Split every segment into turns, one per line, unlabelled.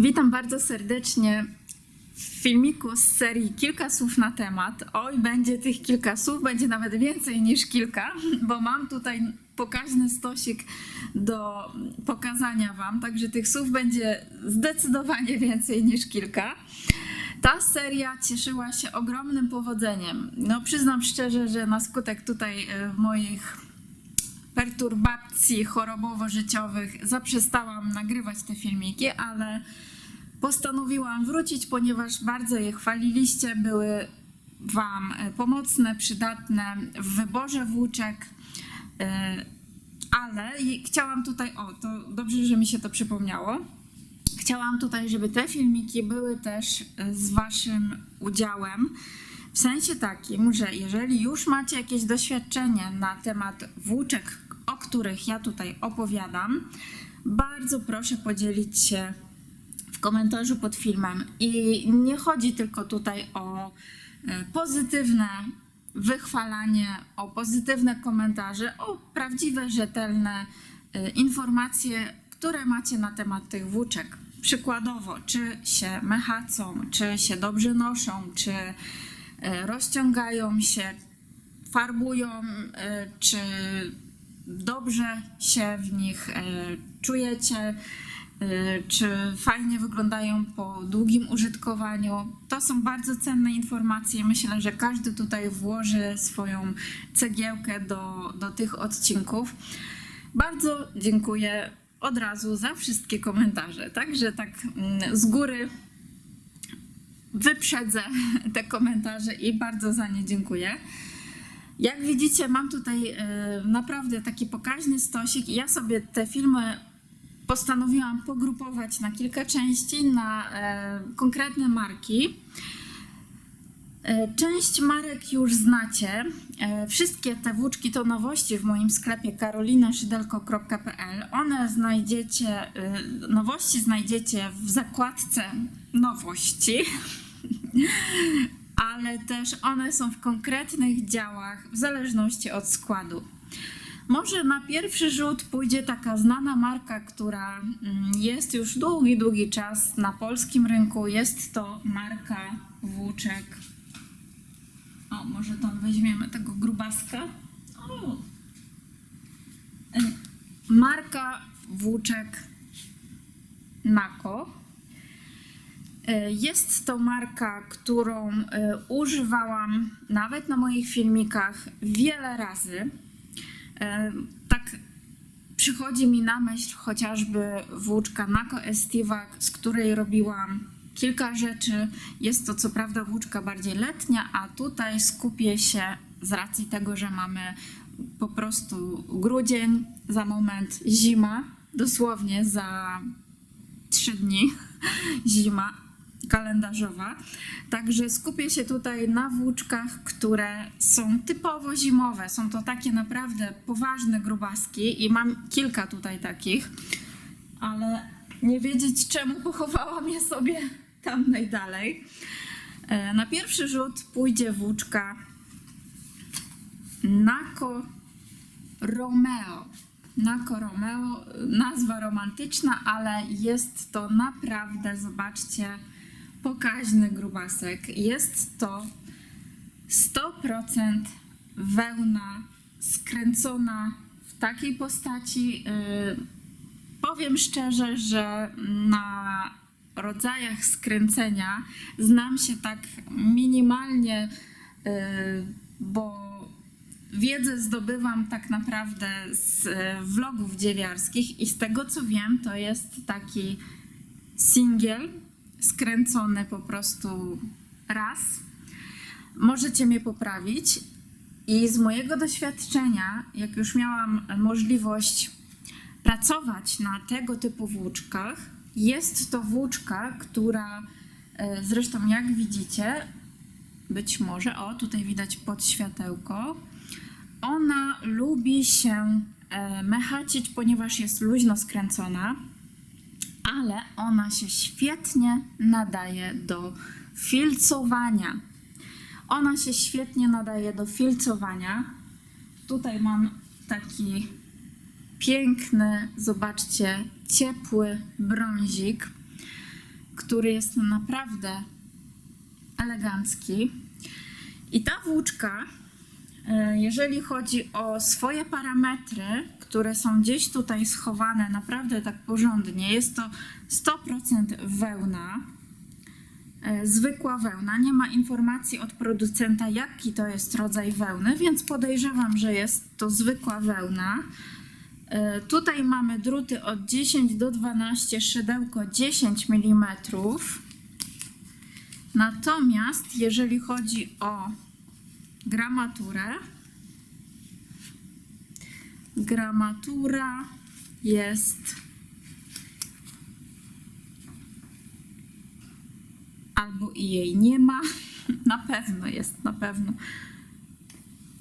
Witam bardzo serdecznie w filmiku z serii Kilka słów na temat. Oj, będzie tych kilka słów, będzie nawet więcej niż kilka, bo mam tutaj pokaźny stosik do pokazania Wam, także tych słów będzie zdecydowanie więcej niż kilka. Ta seria cieszyła się ogromnym powodzeniem. No, przyznam szczerze, że na skutek tutaj e, moich perturbacji chorobowo-życiowych zaprzestałam nagrywać te filmiki, ale postanowiłam wrócić, ponieważ bardzo je chwaliliście, były Wam e, pomocne, przydatne w wyborze włóczek. e, Ale chciałam tutaj, o to dobrze, że mi się to przypomniało. Chciałam tutaj, żeby te filmiki były też e, z Waszym udziałem. W sensie takim, że jeżeli już macie jakieś doświadczenie na temat włóczek, których ja tutaj opowiadam, bardzo proszę podzielić się w komentarzu pod filmem. I nie chodzi tylko tutaj o e, pozytywne wychwalanie, o pozytywne komentarze, o prawdziwe, rzetelne e, informacje, które macie na temat tych włóczek. Przykładowo, czy się mechacą, czy się dobrze noszą, czy e, rozciągają się, farbują, czy dobrze się w nich e, czujecie, e, czy fajnie wyglądają po długim użytkowaniu. To są bardzo cenne informacje. Myślę, że każdy tutaj włoży swoją cegiełkę do, do tych odcinków. Bardzo dziękuję od razu za wszystkie komentarze. Także tak mm, z góry wyprzedzę te komentarze i bardzo za nie dziękuję. Jak widzicie, mam tutaj e, naprawdę taki pokaźny stosik ja sobie te filmy postanowiłam pogrupować na kilka części, na e, konkretne marki. E, Część marek już znacie. Wszystkie te włóczki to nowości w moim sklepie karolinaszydelko.pl. One znajdziecie, nowości znajdziecie w zakładce nowości ale też one są w konkretnych działach w zależności od składu. Może na pierwszy rzut pójdzie taka znana marka, która mm, jest już długi, długi czas na polskim rynku. Jest to marka włóczek. O, może tam weźmiemy tego grubaska. O. Marka włóczek Nako. E, Jest to marka, którą e, używałam nawet na moich filmikach wiele razy. E, Tak przychodzi mi na myśl chociażby włóczka Nako Estivak, z której robiłam kilka rzeczy. Jest to co prawda włóczka bardziej letnia, a tutaj skupię się z racji tego, że mamy po prostu grudzień, za moment zima, dosłownie za trzy dni zima kalendarzowa. Także skupię się tutaj na włóczkach, które są typowo zimowe. Są to takie naprawdę poważne grubaski i mam kilka tutaj takich, ale nie wiedzieć czemu pochowałam je sobie tam najdalej. E, Na pierwszy rzut pójdzie włóczka Nako Romeo. Nako Romeo, nazwa romantyczna, ale jest to naprawdę, zobaczcie, pokaźny grubasek. Jest to 100% wełna skręcona w takiej postaci. Yy, powiem szczerze, że na rodzajach skręcenia znam się tak minimalnie, yy, bo wiedzę zdobywam tak naprawdę z e, vlogów dziewiarskich i z tego co wiem, to jest taki singiel skręcony po prostu raz. Możecie mnie poprawić. I z mojego doświadczenia, jak już miałam możliwość pracować na tego typu włóczkach, jest to włóczka, która e, zresztą jak widzicie, być może, o tutaj widać pod światełko, ona lubi się e, mechacić, ponieważ jest luźno skręcona, ale ona się świetnie nadaje do filcowania. Ona się świetnie nadaje do filcowania. Tutaj mam taki piękny, zobaczcie, ciepły brązik. który jest naprawdę elegancki. I ta włóczka, jeżeli chodzi o swoje parametry, które są gdzieś tutaj schowane naprawdę tak porządnie, jest to 100% wełna, e, zwykła wełna. Nie ma informacji od producenta, jaki to jest rodzaj wełny, więc podejrzewam, że jest to zwykła wełna. E, Tutaj mamy druty od 10 do 12, szydełko 10 mm. Natomiast jeżeli chodzi o gramaturę, gramatura jest albo i jej nie ma. Na pewno jest, na pewno.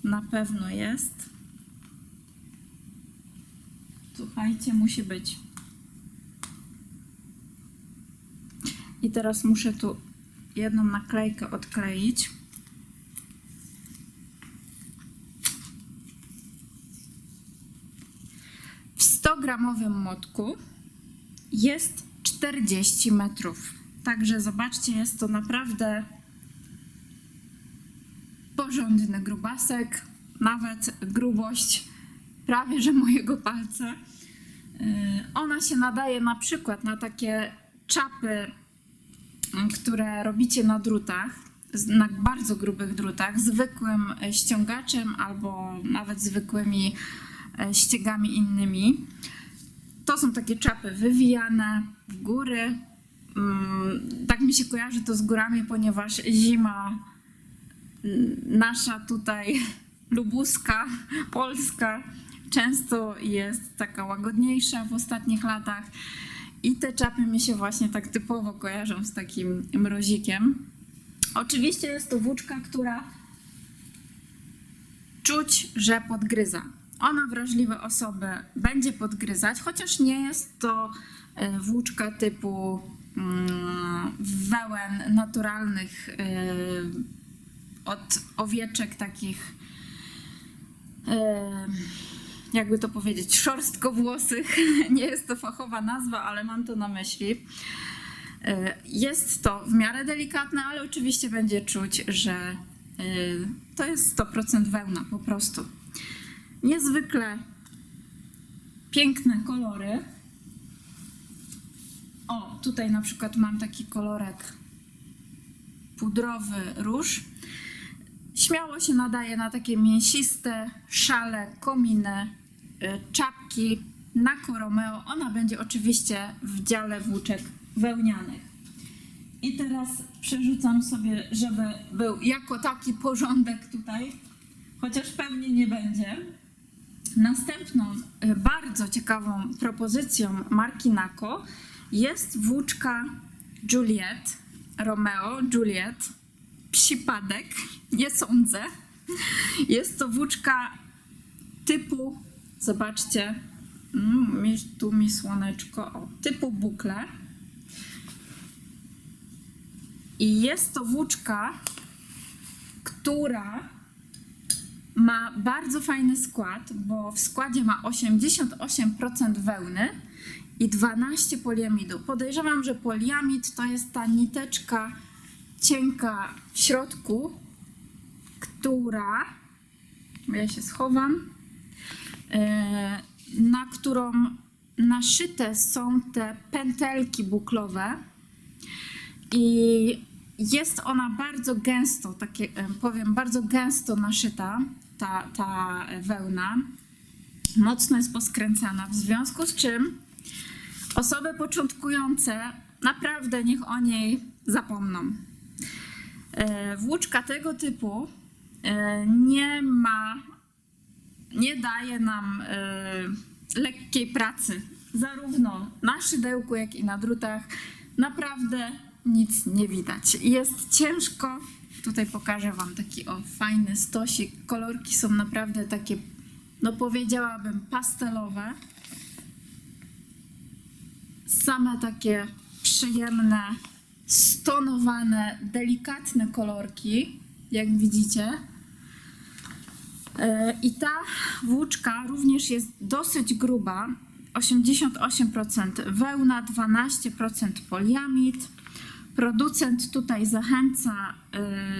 Na pewno jest. Słuchajcie, musi być. I teraz muszę tu jedną naklejkę odkleić. W 100-gramowym młotku jest 40 metrów. Także zobaczcie, jest to naprawdę porządny grubasek, nawet grubość prawie że mojego palca. Yy, Ona się nadaje na przykład na takie czapy, które robicie na drutach, na bardzo grubych drutach, zwykłym e, ściągaczem albo nawet zwykłymi e, ściegami innymi. To są takie czapy wywijane w góry. Mm, Tak mi się kojarzy to z górami, ponieważ zima mm, nasza tutaj lubuska, polska, często jest taka łagodniejsza w ostatnich latach. I te czapy mi się właśnie tak typowo kojarzą z takim mrozikiem. Oczywiście jest to włóczka, która czuć, że podgryza. Ona wrażliwe osoby będzie podgryzać, chociaż nie jest to e, włóczka typu mm, wełen naturalnych e, od owieczek takich e, jakby to powiedzieć, szorstkowłosych. Nie jest to fachowa nazwa, ale mam to na myśli. Jest to w miarę delikatne, ale oczywiście będzie czuć, że to jest 100% wełna po prostu. Niezwykle piękne kolory. O, tutaj na przykład mam taki kolorek pudrowy róż. Śmiało się nadaje na takie mięsiste szale, kominy, y, czapki na Coromeo. Ona będzie oczywiście w dziale włóczek wełnianych. I teraz przerzucam sobie, żeby był jako taki porządek tutaj, chociaż pewnie nie będzie. Następną y, bardzo ciekawą propozycją marki Nako jest włóczka Juliet, Romeo Juliet, psipadek, nie sądzę. Jest to włóczka typu, zobaczcie, mm, tu mi słoneczko, o, typu bukle. I jest to włóczka, która ma bardzo fajny skład, bo w składzie ma 88% wełny i 12 poliamidu. Podejrzewam, że poliamid to jest ta niteczka cienka w środku, która ja się schowam, e, na którą naszyte są te pętelki buklowe i jest ona bardzo gęsto, takie e, powiem, bardzo gęsto naszyta, ta, ta wełna. Mocno jest poskręcana, w związku z czym osoby początkujące naprawdę niech o niej zapomną. E, Włóczka tego typu e, nie ma, nie daje nam e, lekkiej pracy, zarówno na szydełku, jak i na drutach. Naprawdę nic nie widać. Jest ciężko. Tutaj pokażę Wam taki o fajny stosik. Kolorki są naprawdę takie, no powiedziałabym, pastelowe. Same takie przyjemne, stonowane, delikatne kolorki, jak widzicie. E, I ta włóczka również jest dosyć gruba. 88% wełna, 12% poliamid. Producent tutaj zachęca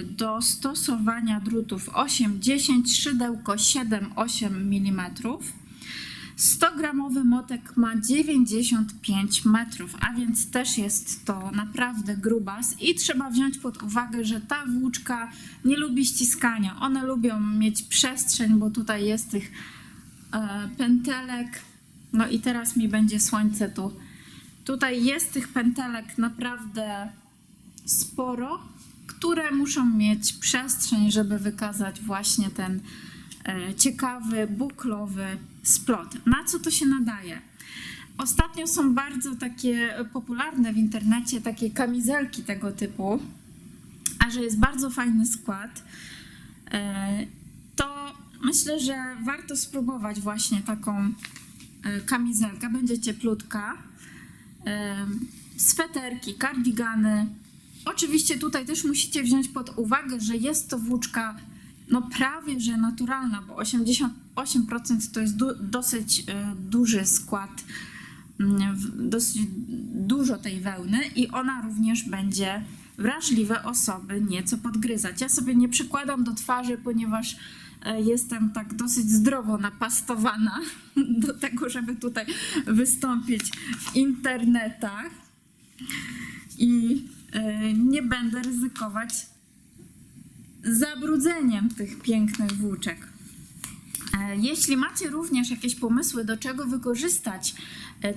y, do stosowania drutów 8-10, szydełko 7-8 mm. 100-gramowy motek ma 95 metrów, a więc też jest to naprawdę grubas i trzeba wziąć pod uwagę, że ta włóczka nie lubi ściskania. One lubią mieć przestrzeń, bo tutaj jest tych e, pętelek. No i teraz mi będzie słońce tu. Tutaj jest tych pętelek naprawdę sporo, które muszą mieć przestrzeń, żeby wykazać właśnie ten e, ciekawy, buklowy splot. Na co to się nadaje? Ostatnio są bardzo takie popularne w internecie takie kamizelki tego typu, a że jest bardzo fajny skład, e, to myślę, że warto spróbować właśnie taką e, kamizelkę. Będzie cieplutka. Sweterki, kardigany. Oczywiście tutaj też musicie wziąć pod uwagę, że jest to włóczka no prawie że naturalna, bo 88% to jest du- dosyć e, duży skład, mm, dosyć dużo tej wełny i ona również będzie wrażliwe osoby nieco podgryzać. Ja sobie nie przykładam do twarzy, ponieważ e, jestem tak dosyć zdrowo napastowana do tego, żeby tutaj wystąpić w internetach i nie będę ryzykować zabrudzeniem tych pięknych włóczek. E, Jeśli macie również jakieś pomysły, do czego wykorzystać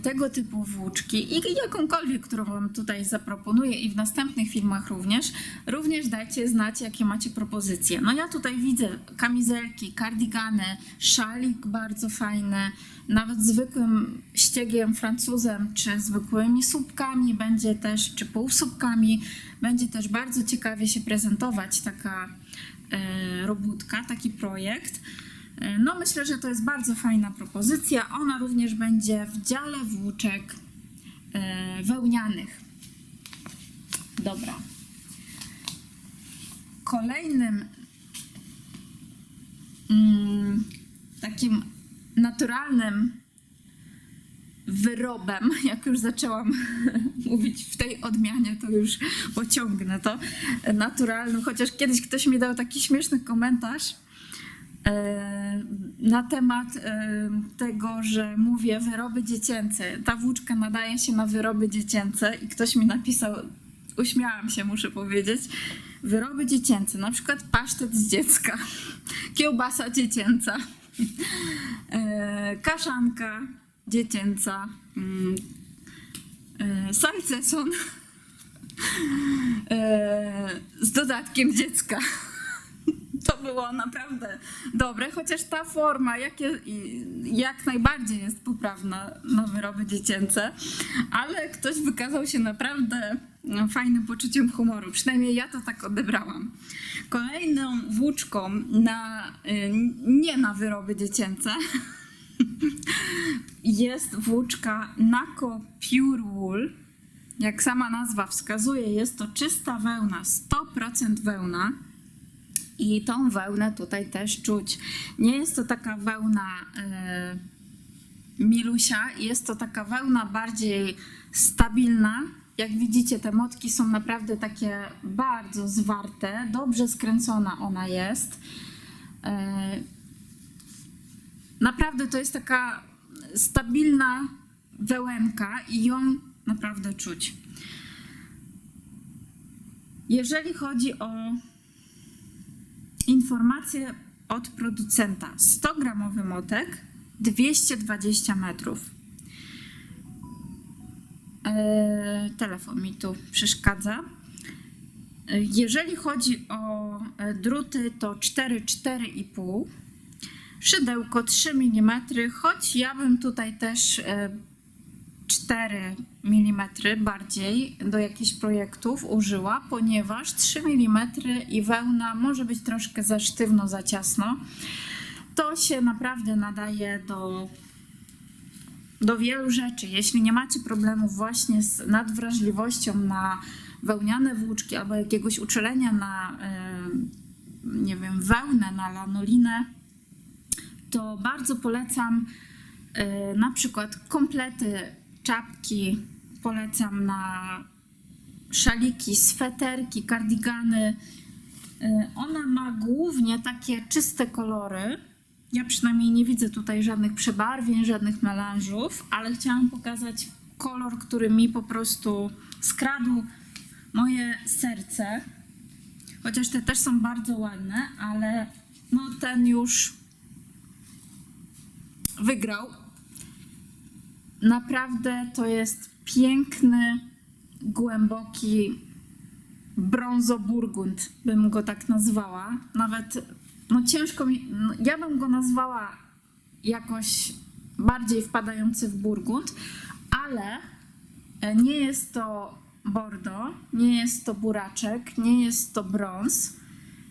tego typu włóczki i jakąkolwiek, którą Wam tutaj zaproponuję i w następnych filmach również, również dajcie znać, jakie macie propozycje. No ja tutaj widzę kamizelki, kardigany, szalik bardzo fajny, nawet zwykłym ściegiem francuzem, czy zwykłymi słupkami będzie też, czy półsłupkami, będzie też bardzo ciekawie się prezentować taka e, robótka, taki projekt. E, No myślę, że to jest bardzo fajna propozycja. Ona również będzie w dziale włóczek e, wełnianych. Dobra. Kolejnym mm, takim naturalnym wyrobem, jak już zaczęłam mówić w tej odmianie, to już pociągnę to, naturalnym, chociaż kiedyś ktoś mi dał taki śmieszny komentarz, na temat e, tego, że mówię wyroby dziecięce. Ta włóczka nadaje się na wyroby dziecięce i ktoś mi napisał, uśmiałam się, muszę powiedzieć, wyroby dziecięce, na przykład pasztet z dziecka, kiełbasa dziecięca, e, kaszanka dziecięca, salceson z dodatkiem dziecka. To było naprawdę dobre, chociaż ta forma jak, jak najbardziej jest poprawna na wyroby dziecięce, ale ktoś wykazał się naprawdę fajnym poczuciem humoru. Przynajmniej ja to tak odebrałam. Kolejną włóczką na, y, nie na wyroby dziecięce jest włóczka Nako Pure Wool. Jak sama nazwa wskazuje, jest to czysta wełna, 100% wełna. I tą wełnę tutaj też czuć. Nie jest to taka wełna e, milusia, jest to taka wełna bardziej stabilna. Jak widzicie, te motki są naprawdę takie bardzo zwarte, dobrze skręcona ona jest. E, naprawdę to jest taka stabilna wełenka i ją naprawdę czuć. Jeżeli chodzi o informacje od producenta. 100 gramowy motek, 220 metrów. Eee, telefon mi tu przeszkadza. Eee, Jeżeli chodzi o e, druty, to 4-4,5. Szydełko 3 mm, choć ja bym tutaj też e, 4 mm bardziej do jakichś projektów użyła, ponieważ 3 mm i wełna może być troszkę za sztywno, za ciasno. To się naprawdę nadaje do, do wielu rzeczy. Jeśli nie macie problemów właśnie z nadwrażliwością na wełniane włóczki albo jakiegoś uczulenia na, nie wiem, wełnę, na lanolinę, to bardzo polecam E, Na przykład komplety, czapki polecam na szaliki, sweterki, kardigany. E, Ona ma głównie takie czyste kolory. Ja przynajmniej nie widzę tutaj żadnych przebarwień, żadnych melanżów, ale chciałam pokazać kolor, który mi po prostu skradł moje serce. Chociaż te też są bardzo ładne, ale no ten już wygrał. Naprawdę to jest piękny, głęboki brązoburgund, bym go tak nazwała. Nawet, no ciężko mi, no, ja bym go nazwała jakoś bardziej wpadający w burgund, ale e, nie jest to bordo, nie jest to buraczek, nie jest to brąz.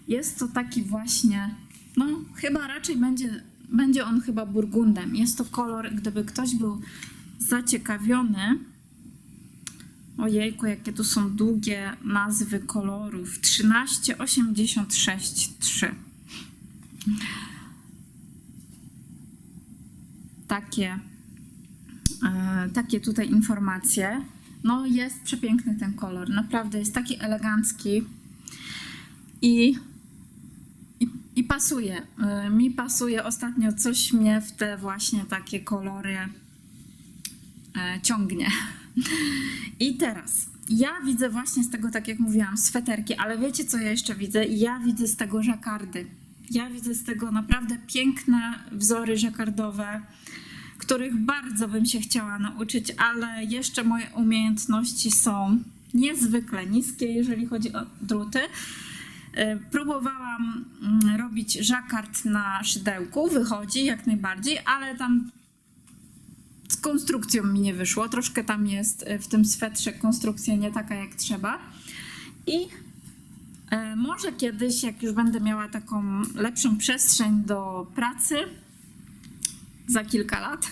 Jest to taki właśnie, no chyba raczej będzie, będzie on chyba burgundem. Jest to kolor, gdyby ktoś był zaciekawiony. Ojejku, jakie tu są długie nazwy kolorów. 1386-3. Takie, e, takie tutaj informacje. No jest przepiękny ten kolor. Naprawdę jest taki elegancki i, i, i pasuje. E, Mi pasuje ostatnio coś mnie w te właśnie takie kolory ciągnie. I teraz ja widzę właśnie z tego, tak jak mówiłam, sweterki, ale wiecie co ja jeszcze widzę? Ja widzę z tego żakardy. Ja widzę z tego naprawdę piękne wzory żakardowe, których bardzo bym się chciała nauczyć, ale jeszcze moje umiejętności są niezwykle niskie, jeżeli chodzi o druty. E, Próbowałam mm, robić żakard na szydełku, wychodzi jak najbardziej, ale tam z konstrukcją mi nie wyszło. Troszkę tam jest e, w tym swetrze konstrukcja nie taka jak trzeba. I e, może kiedyś, jak już będę miała taką lepszą przestrzeń do pracy, za kilka lat,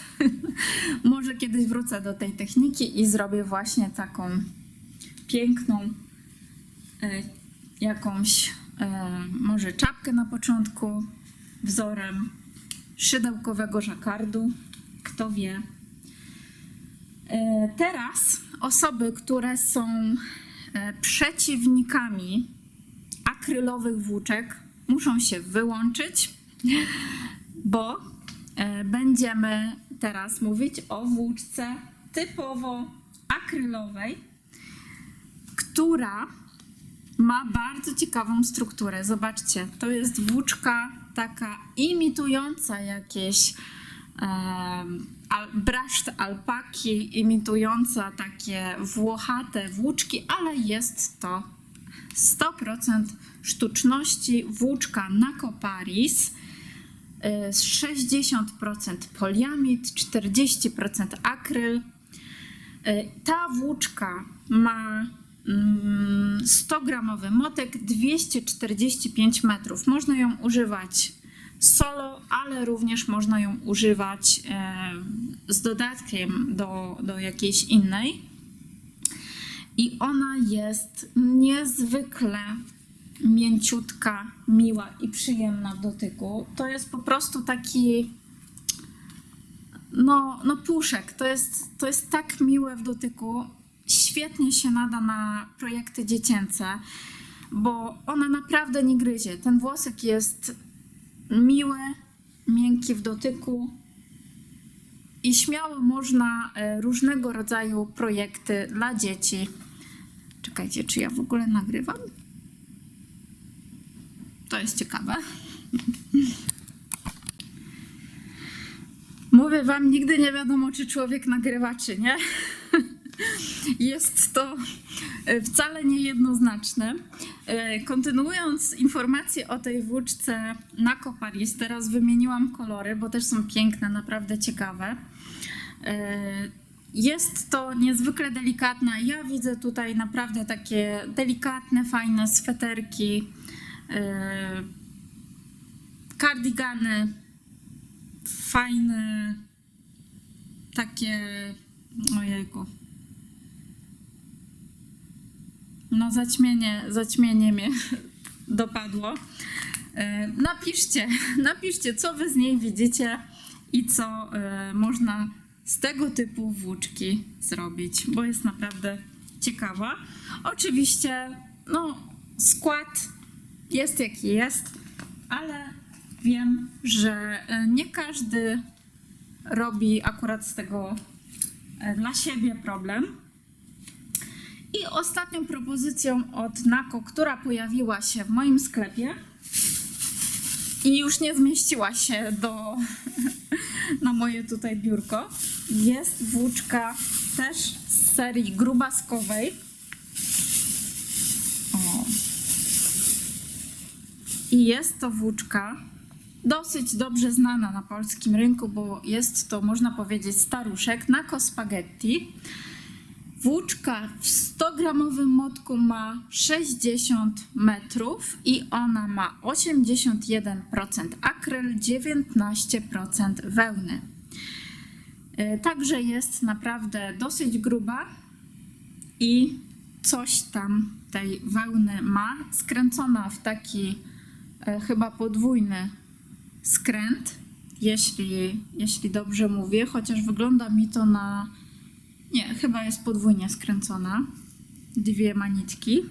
może kiedyś wrócę do tej techniki i zrobię właśnie taką piękną e, jakąś może czapkę na początku wzorem szydełkowego żakardu. Kto wie. E, Teraz osoby, które są e, przeciwnikami akrylowych włóczek, muszą się wyłączyć, bo e, będziemy teraz mówić o włóczce typowo akrylowej, która ma bardzo ciekawą strukturę. Zobaczcie, to jest włóczka taka imitująca jakieś em, al, braszt alpaki, imitująca takie włochate włóczki, ale jest to 100% sztuczności włóczka na Coparis. y, 60% poliamid, 40% akryl. Y, Ta włóczka ma mm, 100-gramowy motek 245 metrów. Można ją używać solo, ale również można ją używać e, z dodatkiem do, do jakiejś innej. I ona jest niezwykle mięciutka, miła i przyjemna w dotyku. To jest po prostu taki no, no puszek. To jest, to jest tak miłe w dotyku. Świetnie się nada na projekty dziecięce, bo ona naprawdę nie gryzie. Ten włosek jest miły, miękki w dotyku i śmiało można e, różnego rodzaju projekty dla dzieci. Czekajcie, czy ja w ogóle nagrywam? To jest ciekawe. Mówię wam, nigdy nie wiadomo, czy człowiek nagrywa, czy nie. Jest to e, wcale niejednoznaczne. E, Kontynuując informacje o tej włóczce na Coparis, teraz wymieniłam kolory, bo też są piękne, naprawdę ciekawe. E, Jest to niezwykle delikatna. Ja widzę tutaj naprawdę takie delikatne, fajne sweterki, e, kardigany, fajne takie. Ojejku. No, zaćmienie, zaćmienie mnie dopadło. E, Napiszcie, napiszcie, co wy z niej widzicie i co e, można z tego typu włóczki zrobić, bo jest naprawdę ciekawa. Oczywiście, no, skład jest jaki jest, ale wiem, że e, nie każdy robi akurat z tego dla siebie problem. I ostatnią propozycją od Nako, która pojawiła się w moim sklepie i już nie zmieściła się do, na moje tutaj biurko, jest włóczka też z serii grubaskowej. O. I jest to włóczka dosyć dobrze znana na polskim rynku, bo jest to, można powiedzieć, staruszek Nako Spaghetti. Włóczka w 100-gramowym motku ma 60 metrów i ona ma 81% akryl, 19% wełny. E, Także jest naprawdę dosyć gruba i coś tam tej wełny ma. Skręcona w taki e, chyba podwójny skręt, jeśli, jeśli dobrze mówię, chociaż wygląda mi to na. Nie, chyba jest podwójnie skręcona. Dwie manitki.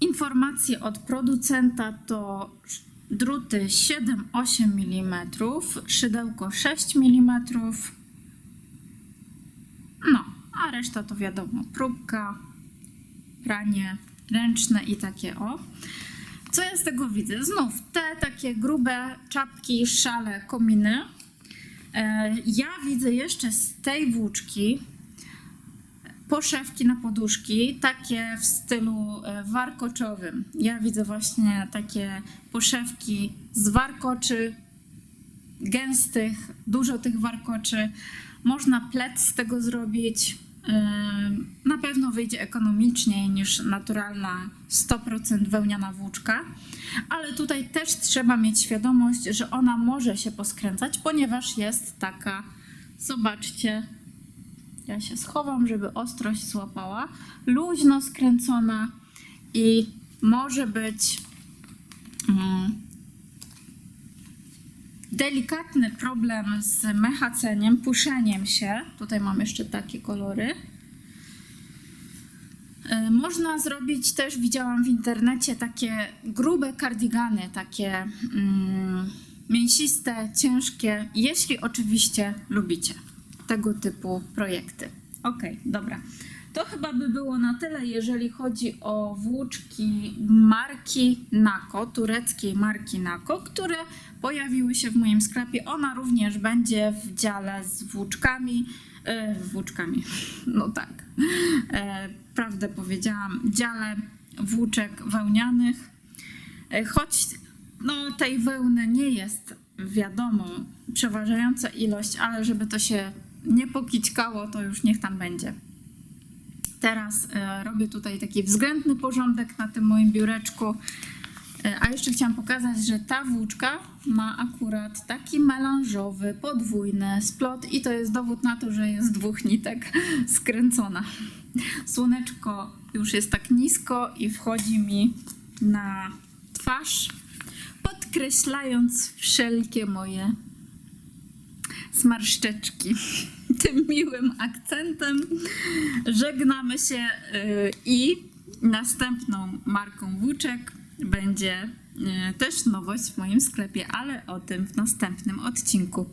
Informacje od producenta to druty 7-8 mm, szydełko 6 mm. No, a reszta to wiadomo, próbka, pranie ręczne i takie o. Co ja z tego widzę? Znów te takie grube czapki, szale, kominy. E, Ja widzę jeszcze z tej włóczki poszewki na poduszki, takie w stylu e, warkoczowym. Ja widzę właśnie takie poszewki z warkoczy, gęstych, dużo tych warkoczy. Można plec z tego zrobić. Na pewno wyjdzie ekonomiczniej niż naturalna 100% wełniana włóczka, ale tutaj też trzeba mieć świadomość, że ona może się poskręcać, ponieważ jest taka, zobaczcie, ja się schowam, żeby ostrość złapała, luźno skręcona i może być mm, delikatny problem z mechaceniem, puszeniem się. Tutaj mam jeszcze takie kolory. E, Można zrobić też, widziałam w internecie, takie grube kardigany, takie mm, mięsiste, ciężkie, jeśli oczywiście lubicie tego typu projekty. Okej, dobra. To chyba by było na tyle, jeżeli chodzi o włóczki marki Nako, tureckiej marki Nako, które pojawiły się w moim sklepie. Ona również będzie w dziale z włóczkami, e, włóczkami, no tak, e, prawdę powiedziałam, dziale włóczek wełnianych. E, Choć no, tej wełny nie jest wiadomo przeważająca ilość, ale żeby to się nie pokićkało, to już niech tam będzie. Teraz robię tutaj taki względny porządek na tym moim biureczku. E, A jeszcze chciałam pokazać, że ta włóczka ma akurat taki melanżowy, podwójny splot i to jest dowód na to, że jest dwóch nitek skręcona. Słoneczko już jest tak nisko i wchodzi mi na twarz, podkreślając wszelkie moje zmarszczeczki. Tym miłym akcentem żegnamy się y, i następną marką włóczek będzie y, też nowość w moim sklepie, ale o tym w następnym odcinku.